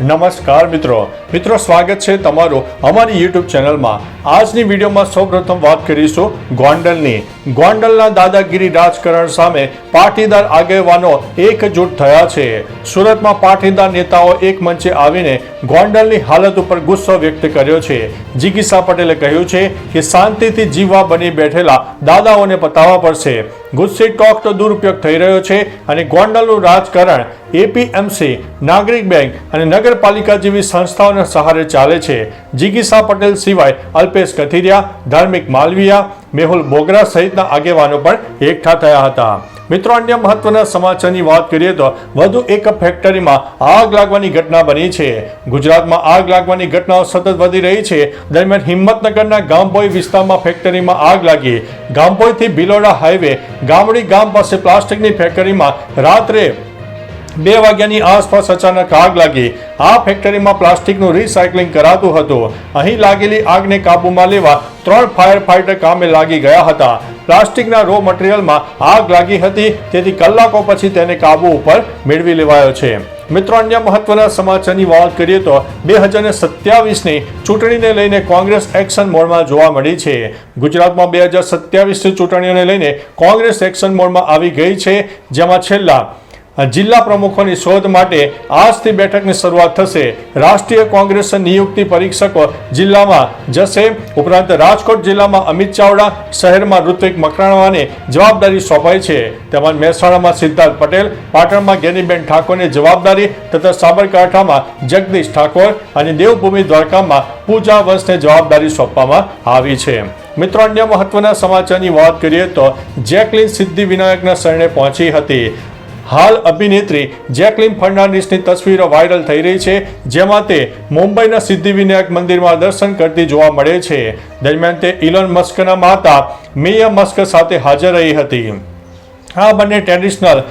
નમસ્કાર મિત્રો. મિત્રો, સ્વાગત છે તમારું અમારી યુટ્યુબ ચેનલમાં. આજની વિડીયોમાં સૌપ્રથમ વાત કરીશું ગોંડલની. ગોંડલના દાદાગીરી રાજકારણ સામે પાટીદાર આગેવાનો એકજૂટ થયા છે. સુરતમાં પાટીદાર નેતાઓ એક મંચે આવીને ગોંડલની હાલત ઉપર ગુસ્સો વ્યક્ત કર્યો છે. જિગીસા પટેલે કહ્યું છે કે શાંતિથી જીવવા બની બેઠેલા દાદાઓને પતાવવા પડશે. ગુસ્સે ટોકનો દુરુપયોગ થઈ રહ્યો છે અને ગોંડલનું રાજકારણ એપીએમસી, નાગરિક બેંક અને નગરપાલિકા જેવી સંસ્થાઓના સહારે ચાલે છે. જિગીસા પટેલ સિવાય અલ્પેશ કથિરિયા, ધાર્મિક માલવિયા, મેહુલ બોગરા સહિતના આગેવાનો પણ એકઠા થયા હતા. મિત્રો, અન્ય મહત્વના સમાચારની વાત કરીએ તો વધુ એક ફેક્ટરીમાં આગ લાગવાની ઘટના બની છે. ગુજરાતમાં આગ લાગવાની ઘટનાઓ સતત વધી રહી છે. દરમિયાન હિંમતનગરના ગામભોઈ વિસ્તારમાં ફેક્ટરીમાં આગ લાગી. ગામભોઈથી ભિલોડા હાઈવે ગામડી ગામ પાસે પ્લાસ્ટિકની ફેક્ટરીમાં રાત્રે બે વાગ્યાની આસપાસ અચાનક આગ લાગી. આ ફેક્ટરીમાં પ્લાસ્ટિકનું રિસાયકલિંગ કરાતું હતું. અહીં લાગેલી આગને કાબૂમાં લેવા ત્રણ ફાયર ફાઇટર કામે લાગી ગયા હતા. પ્લાસ્ટિકના રો મટીરિયલમાં આગ લાગી હતી, તેથી કલાકો પછી તેને કાબુ ઉપર મેળવી લેવાયો છે. મિત્રો, અન્ય મહત્વના સમાચારની વાત કરીએ તો બે હજાર સત્યાવીસની ચૂંટણીને લઈને કોંગ્રેસ એક્શન મોડમાં જોવા મળી છે. ગુજરાતમાં બે હજાર સત્યાવીસની ચૂંટણીઓને લઈને કોંગ્રેસ એક્શન મોડમાં આવી ગઈ છે, જેમાં છેલ્લા જિલ્લા પ્રમુખોની શોધ માટે આજથી બેઠકની શરૂઆત થશે. રાષ્ટ્રીય કોંગ્રેસ નિયુક્તિ પરીક્ષકો જિલ્લામાં જશે. ઉપરાંત રાજકોટ જિલ્લામાં અમિત ચાવડા, શહેરમાં ઋત્વિક મકરાણાને જવાબદારી સોંપાઈ છે. તેમજ મહેસાણામાં સિદ્ધાર્થ પટેલ, પાટણમાં ગેનીબેન ઠાકોરને જવાબદારી તથા સાબરકાંઠામાં જગદીશ ઠાકોર અને દેવભૂમિ દ્વારકામાં પૂજા વંશને જવાબદારી સોંપવામાં આવી છે. મિત્રો, અન્ય મહત્વના સમાચારની વાત કરીએ તો જેકલિન સિદ્ધિ વિનાયકના શરણે પહોંચી હતી. હાલ અભિનેત્રી જેકલિન ફર્નાન્ડિસની તસવીરો વાયરલ થઈ રહી છે, જેમાં તે મુંબઈના સિદ્ધિવિનાયક મંદિરમાં દર્શન કરતી જોવા મળે છે. દરમિયાન તે ઇલોન મસ્કના માતા મિયા મસ્ક સાથે હાજર રહી હતી. આ બંને ટ્રેડિશનલ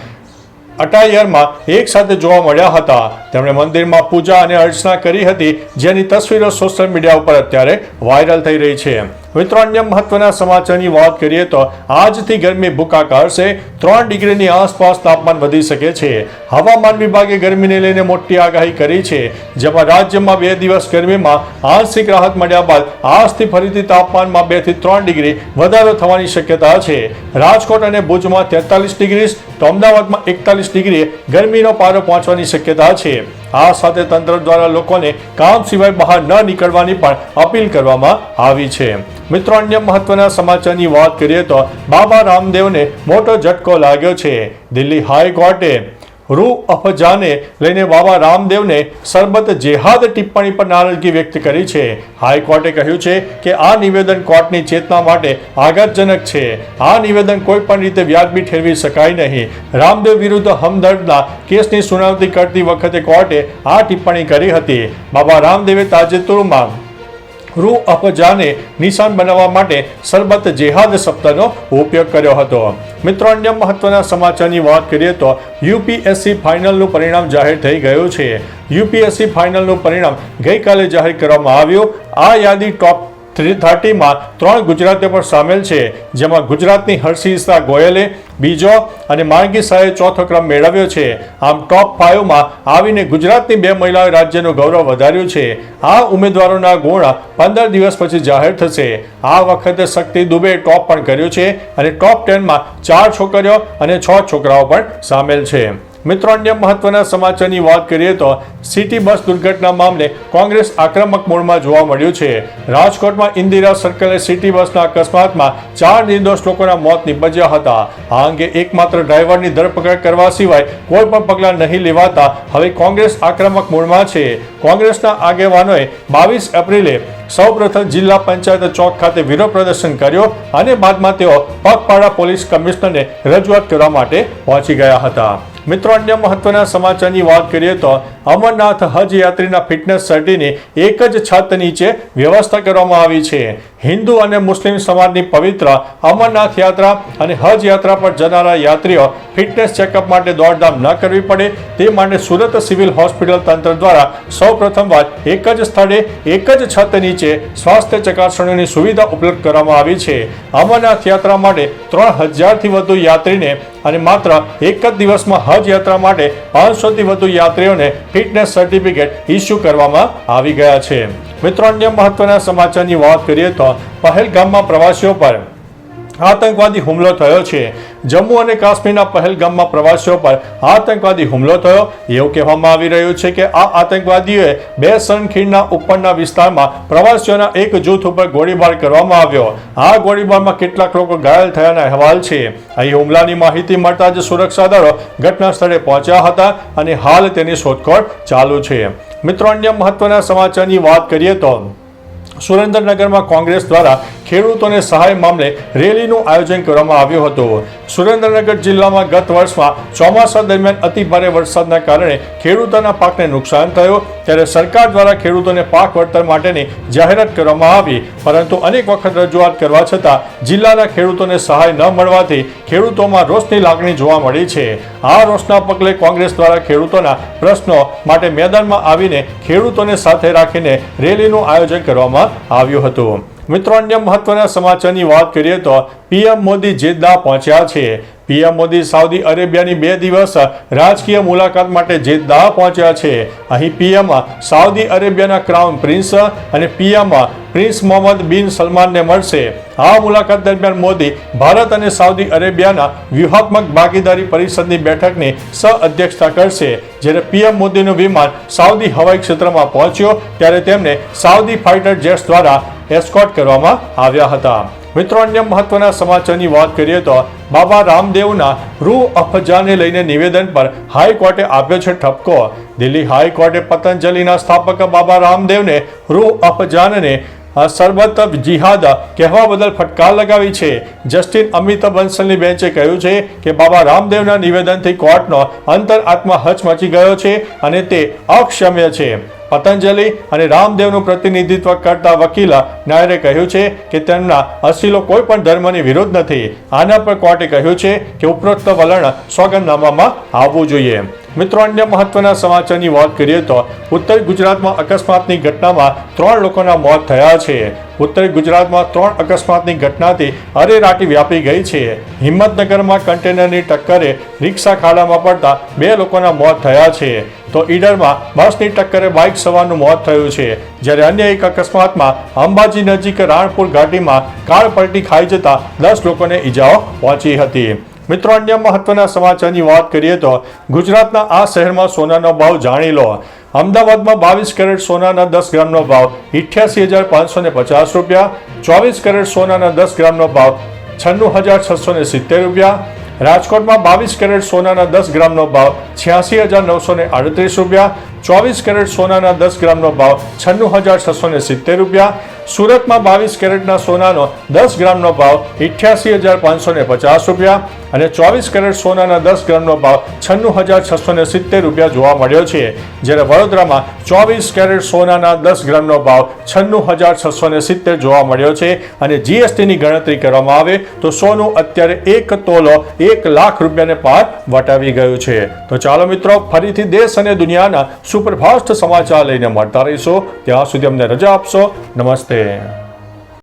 અટાયરમાં એક સાથે જોવા મળ્યા હતા. તેમણે મંદિરમાં પૂજા અને અર્ચના કરી હતી, જેની તસવીરો સોશિયલ મીડિયા ઉપર અત્યારે વાયરલ થઈ રહી છે. મિત્રો, અન્ય મહત્વના સમાચારની વાત કરીએ તો આજથી ગરમી ભૂકાકાર છે. ત્રણ ડિગ્રીની આસપાસ તાપમાન વધી શકે છે. હવામાન વિભાગે ગરમીને લઈને મોટી આગાહી કરી છે. જેમાં રાજ્યમાં બે દિવસ ગરમીમાં આંશિક રાહત મળ્યા બાદ આજથી ફરીથી તાપમાનમાં બેથી ત્રણ ડિગ્રી વધારો થવાની શક્યતા છે. રાજકોટ અને ભુજમાં તેતાલીસ ડિગ્રી, તો અમદાવાદમાં એકતાલીસ ડિગ્રી ગરમીનો પારો પહોંચવાની શક્યતા છે. આ સાથે તંત્ર દ્વારા લોકોને કામ સિવાય બહાર ન નીકળવાની પણ અપીલ કરવામાં આવી છે. મિત્રો, અન્ય મહત્વના સમાચારની વાત કરીએ તો બાબા રામદેવને મોટો ઝટકો લાગ્યો છે. દિલ્હી હાઈકોર્ટે રૂ અફજાને લઈને બાબા રામદેવને સરબત જેહાદ ટિપ્પણી પર નારાજગી વ્યક્ત કરી છે. હાઈકોર્ટે કહ્યું છે કે આ નિવેદન કોર્ટની ચેતના માટે આઘાતજનક છે. આ નિવેદન કોઈ પણ રીતે વ્યાજબી ઠેરવી શકાય નહીં. રામદેવ વિરુદ્ધ હમદર્દના કેસની સુનાવણી કરતી વખતે કોર્ટે આ ટિપ્પણી કરી હતી. બાબા રામદેવે તાજેતરમાં રૂ અપજાને નિશાન બનાવવા માટે સરબત જેહાદ શબ્દનો ઉપયોગ કર્યો હતો. મિત્રો, અન્ય મહત્વના સમાચારની વાત કરીએ તો યુપીએસસી ફાઇનલનું પરિણામ જાહેર થઈ ગયું છે. યુપીએસસી ફાઇનલનું પરિણામ ગઈકાલે જાહેર કરવામાં આવ્યું. આ યાદી ટોપ થ્રી થર્ટીમાં ત્રણ ગુજરાતીઓ પણ સામેલ છે, જેમાં ગુજરાતની હર્ષિસા ગોયલે બીજો અને માણગી શાહે ચોથો ક્રમ મેળવ્યો છે. આમ ટોપ ફાઇવમાં આવીને ગુજરાતની બે મહિલાઓએ રાજ્યનું ગૌરવ વધાર્યું છે. આ ઉમેદવારોના ગુણ પંદર દિવસ પછી જાહેર થશે. આ વખતે શક્તિ દુબે ટોપ પણ કર્યું છે અને ટોપ ટેનમાં ચાર છોકરીઓ અને છ છોકરાઓ પણ સામેલ છે. મિત્રો, અન્ય મહત્વના સમાચારની વાત કરીએ તો સિટી બસ દુર્ઘટના મામલે કોંગ્રેસ આક્રમક મોડમાં જોવા મળ્યું છે. રાજકોટમાં ઇન્દિરા સર્કલે સિટી બસના અકસ્માતમાં ચાર નિર્દોષ લોકોના મોત નીપજ્યા હતા. આ અંગે એકમાત્ર ડ્રાઈવરની ધરપકડ કરવા સિવાય કોઈ પણ પગલાં નહીં લેવાતા હવે કોંગ્રેસ આક્રમક મોડમાં છે. કોંગ્રેસના આગેવાનોએ બાવીસ એપ્રિલે સૌપ્રથમ જિલ્લા પંચાયત ચોક ખાતે વિરોધ પ્રદર્શન કર્યો અને બાદમાં તેઓ પગપાળા પોલીસ કમિશનરને રજૂઆત કરવા માટે પહોંચી ગયા હતા. મિત્રો, અન્ય મહત્વના સમાચારની વાત કરીએ તો અમરનાથ હજ યાત્રીના ફિટનેસ સર્ટીની એક જ છત નીચે વ્યવસ્થા કરવામાં આવી છે. હિન્દુ અને મુસ્લિમ સમાજની પવિત્ર અમરનાથ યાત્રા અને હજ યાત્રા પર જનારા યાત્રીઓ ફિટનેસ ચેકઅપ માટે દોડધામ ન કરવી પડે, તે માટે સુરત સિવિલ હોસ્પિટલ તંત્ર દ્વારા સૌ પ્રથમવાર એક જ સ્થળે એક જ છત નીચે સ્વાસ્થ્ય ચકાસણીની સુવિધા ઉપલબ્ધ કરવામાં આવી છે. અમરનાથ યાત્રા માટે ત્રણ હજારથી વધુ યાત્રીને અને માત્ર એક જ દિવસમાં હજ યાત્રા માટે પાંચસોથી વધુ યાત્રીઓને ફિટનેસ સર્ટિફિકેટ ઇસ્યુ કરવામાં આવી ગયા છે. મિત્રો, અન્ય મહત્વના સમાચારની વાત કરીએ તો પહેલગામમાં પ્રવાસીઓ પર આતંકવાદી હુમલો થયો છે. જમ્મુ અને કાશ્મીરના પહેલગામમાં પ્રવાસીઓ પર આતંકવાદી હુમલો થયો. એવું કહેવામાં આવી રહ્યું છે કે આ આતંકવાદીઓએ બે સનખીણના ઉપરના વિસ્તારમાં પ્રવાસીઓના એક જૂથ ઉપર ગોળીબાર કરવામાં આવ્યો. આ ગોળીબારમાં કેટલાક લોકો ઘાયલ થયાના અહેવાલ છે. અહીં હુમલાની માહિતી મળતા જ સુરક્ષા દળો ઘટના સ્થળે પહોંચ્યા હતા અને હાલ તેની શોધખોળ ચાલુ છે. મિત્રો, અન્ય મહત્વના સમાચારની વાત કરીએ તો સુરેન્દ્રનગરમાં કોંગ્રેસ દ્વારા ખેડૂતોને સહાય મામલે રેલીનું આયોજન કરવામાં આવ્યું હતું. સુરેન્દ્રનગર જિલ્લામાં ગત વર્ષમાં ચોમાસા દરમિયાન અતિ ભારે વરસાદના કારણે ખેડૂતોના પાકને નુકસાન થયું. ત્યારે સરકાર દ્વારા ખેડૂતોને પાક વળતર માટેની જાહેરાત કરવામાં આવી. પરંતુ અનેક વખત રજૂઆત કરવા છતાં જિલ્લાના ખેડૂતોને સહાય ન મળવાથી ખેડૂતોમાં રોષની લાગણી જોવા મળી છે. આ રોષના પગલે કોંગ્રેસ દ્વારા ખેડૂતોના પ્રશ્નો માટે મેદાનમાં આવીને ખેડૂતોને સાથે રાખીને રેલીનું આયોજન કરવામાં આવ્યું હતું. મિત્રો, અન્ય મહત્વના સમાચારની વાત કરીએ તો પીએમ મોદી જેદ્દા પહોંચ્યા છે. પીએમ મોદી સાઉદી અરેબિયાની બે દિવસ રાજકીય મુલાકાત માટે જેદ્દા પહોંચ્યા છે. અહીં પીએમ સાઉદી અરેબિયાના ક્રાઉન પ્રિન્સ અને પીએમ પ્રિન્સ મોહમ્મદ બિન સલમાનને મળશે. આ મુલાકાત દરમિયાન મોદી ભારત અને સાઉદી અરેબિયાના વ્યૂહાત્મક ભાગીદારી પરિષદની બેઠકની સહ અધ્યક્ષતા કરશે. જ્યારે પીએમ મોદીનું વિમાન સાઉદી હવાઈ ક્ષેત્રમાં પહોંચ્યો, ત્યારે તેમને સાઉદી ફાઇટર જેટ્સ દ્વારા એસ્કોટ કરવામાં આવ્યા હતા. મિત્રો, અન્ય મહત્વના સમાચારની વાત કરીએ તો બાબા રામદેવના રૂ અફજાને લઈને નિવેદન પર હાઈકોર્ટે આપ્યો છે ઠપકો. દિલ્હી હાઈકોર્ટે પતંજલિના સ્થાપક બાબા રામદેવને રૂ અફજાનને સરબત જિહાદ કહેવા બદલ ફટકાર લગાવી છે. જસ્ટિન અમિતાભ બંસલની બેન્ચે કહ્યું છે કે બાબા રામદેવના નિવેદનથી કોર્ટનો અંતર આત્મા હચમચી ગયો છે અને તે અક્ષમ્ય છે. પતંજલિ અને રામદેવનું પ્રતિનિધિત્વ કરતા વકીલ નાયરે કહ્યું છે કે તેમના અસીલો કોઈ પણ ધર્મની વિરુદ્ધ નથી. આના પર કોર્ટે કહ્યું છે કે ઉપરોક્ત વલણ સોગંદનામામાં આવવું જોઈએ. મિત્રો, અન્ય મહત્વના સમાચારની વાત કરીએ તો, ઉત્તર ગુજરાતમાં અકસ્માતની ઘટનામાં ત્રણ લોકોના મોત થયા છે. ઉત્તર ગુજરાતમાં ત્રણ અકસ્માતની ઘટનાથી અરેરાટી વ્યાપી ગઈ છે. હિંમતનગરમાં કન્ટેનરની ટક્કરે રિક્ષા ખાડામાં પડતા બે લોકોના મોત થયા છે. તો ઈડરમાં બસની ટક્કરે બાઇક સવારનું મોત થયું છે. જ્યારે અન્ય એક અકસ્માતમાં અંબાજી નજીક રાણપુર ઘાટીમાં કાર પલટી ખાઈ જતા દસ લોકોને ઈજાઓ પહોંચી હતી. મિત્રો, અન્ય મહત્વના સમાચારની વાત કરીએ તો ગુજરાતના આ શહેરમાં સોનાનો ભાવ જાણી લો. અમદાવાદમાં બાવીસ કેરેટ સોનાના દસ ગ્રામનો ભાવ ઇઠ્યાસી હજાર પાંચસો ને પચાસ રૂપિયા, ચોવીસ કેરેટ સોનાના દસ ગ્રામનો ભાવ છન્નું હજાર છસો ને સિત્તેર રૂપિયા, રાજકોટમાં બાવીસ કેરેટ સોનાના દસ ગ્રામનો ભાવ છ્યાસી હજાર નવસો ને આડત્રીસ રૂપિયા, ચોવીસ કેરેટ સોનાના દસ ગ્રામનો ભાવ છન્નું હજાર છસો ને સિત્તેર રૂપિયા સુરતમાં બાવીસ કેરેટના સોનાનો દસ ગ્રામનો ભાવ ઇઠ્યાસી હજાર પાંચસો ને પચાસ રૂપિયા અને ચોવીસ કેરેટ સોનાના દસ ગ્રામનો ભાવ છન્નું હજાર છસો ને સિત્તેર રૂપિયા જોવા મળ્યો છે. જ્યારે વડોદરામાં ચોવીસ કેરેટ સોનાના દસ ગ્રામનો ભાવ છન્નું હજાર છસો ને સિત્તેર જોવા મળ્યો છે અને જીએસટીની ગણતરી કરવામાં આવે તો સોનું અત્યારે એક તોલો એક લાખ રૂપિયાને પાર વટાવી ગયું છે. તો ચાલો મિત્રો, ફરીથી દેશ અને દુનિયાના સુપરફાસ્ટ સમાચાર લઈને મળતા રહીશું. ત્યાં સુધી અમને રજા આપશો. નમસ્તે. 네.